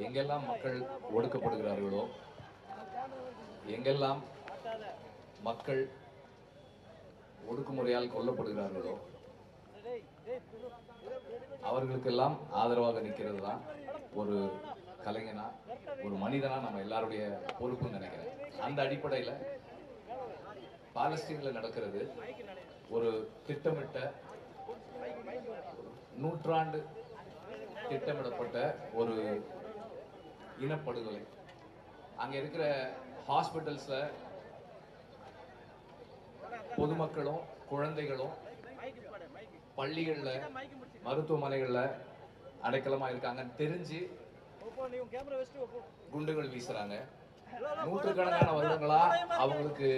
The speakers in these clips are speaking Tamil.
எங்கெல்லாம் மக்கள் ஒடுக்கப்படுகிறார்களோ எங்கெல்லாம் மக்கள் ஒடுக்குமுறையால் கொல்லப்படுகிறார்களோ அவர்களுக்கெல்லாம் ஆதரவாக நிற்கிறது தான் ஒரு கலைஞனா ஒரு மனிதனா நம்ம எல்லாருடைய பொறுப்புன்னு நினைக்கிறேன். அந்த அடிப்படையில் பாலஸ்தீனில் நடக்கிறது ஒரு திட்டமிட்ட நூற்றாண்டு திட்டமிடப்பட்ட ஒரு இனப்படுகொலை. அங்கே இருக்கிற ஹாஸ்பிட்டல்ஸில் பொதுமக்களும் குழந்தைகளும் பள்ளிகளில் மருத்துவமனைகளில் அடைக்கலமாக இருக்காங்கன்னு தெரிஞ்சு குண்டுகள் வீசுறாங்க. நூற்றுக்கணக்கான வருடங்களா அவங்களுக்கு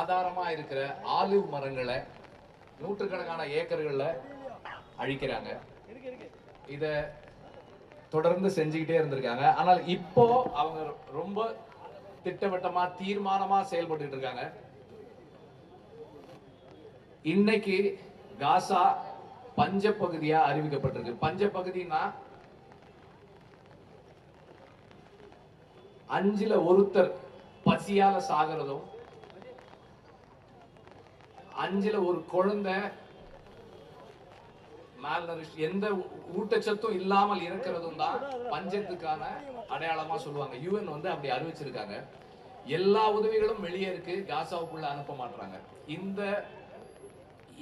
ஆதாரமா இருக்கிற ஆலிவ் மரங்களை நூற்றுக்கணக்கான ஏக்கர்களில் அழிக்கிறாங்க. இதை தொடர்ந்து செஞ்சுக்கிட்டே இருந்திருக்காங்க. ஆனால் இப்போ அவங்க ரொம்ப திட்டவட்டமா தீர்மானமா செயல்பட்டு இருக்காங்க. இன்னைக்கு காசா பஞ்ச பகுதியா அறிவிக்கப்பட்டிருக்கு. பஞ்ச பகுதினா அஞ்சுல ஒருத்தர் பசியால சாகிறதும் அஞ்சுல ஒரு குழந்தை malnourished எந்த ஊட்டச்சத்தும் இல்லாமல் இருக்கிறதும் தான் பஞ்சத்துக்கான அடையாளமா சொல்லுவாங்க. யூஎன் வந்து அப்படி அறிவிச்சிருக்காங்க. எல்லா உதவிகளும் வெளியே இருக்கு. காசாவுக்குள்ள அனுப்ப மாட்டாங்க இந்த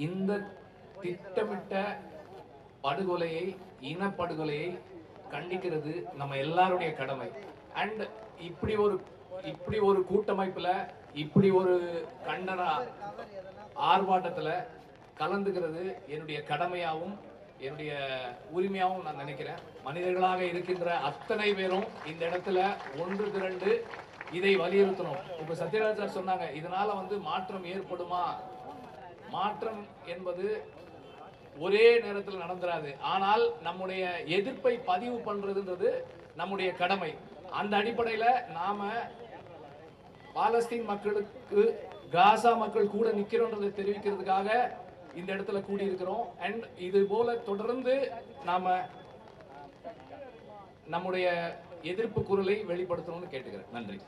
இந்த திட்டமிட்ட படுகொலையை இனப்படுகொலையை கண்டிக்கிறது நம்ம எல்லாருடைய கடமை. அண்ட் இப்படி ஒரு இப்படி ஒரு கூட்டமைப்புல இப்படி ஒரு கண்டன ஆர்ப்பாட்டத்துல கலந்துக்கிறது என்னுடைய கடமையாகவும் என்னுடைய உரிமையாகவும் நான் நினைக்கிறேன். மனிதர்களாக இருக்கின்ற அத்தனை பேரும் இந்த இடத்துல ஒன்று திரண்டு இதை வலியுறுத்தணும். இப்ப சத்யராஜ் சார் சொன்னாங்க இதனால வந்து மாற்றம் ஏற்படுமா? மாற்றம் என்பது ஒரே நேரத்தில் நடந்துராது. ஆனால் நம்முடைய எதிர்ப்பை பதிவு பண்றதுன்றது நம்முடைய கடமை. அந்த அடிப்படையில் நாம பாலஸ்தீன் மக்களுக்கு காசா மக்கள் கூட நிற்கிறோன்றதை தெரிவிக்கிறதுக்காக இந்த இடத்துல கூடி இருக்கிறோம் அண்ட் இது போல தொடர்ந்து நாம நம்முடைய எதிர்ப்பு குரலை வெளிப்படுத்தணும்னு கேட்டுக்கிறேன். நன்றி.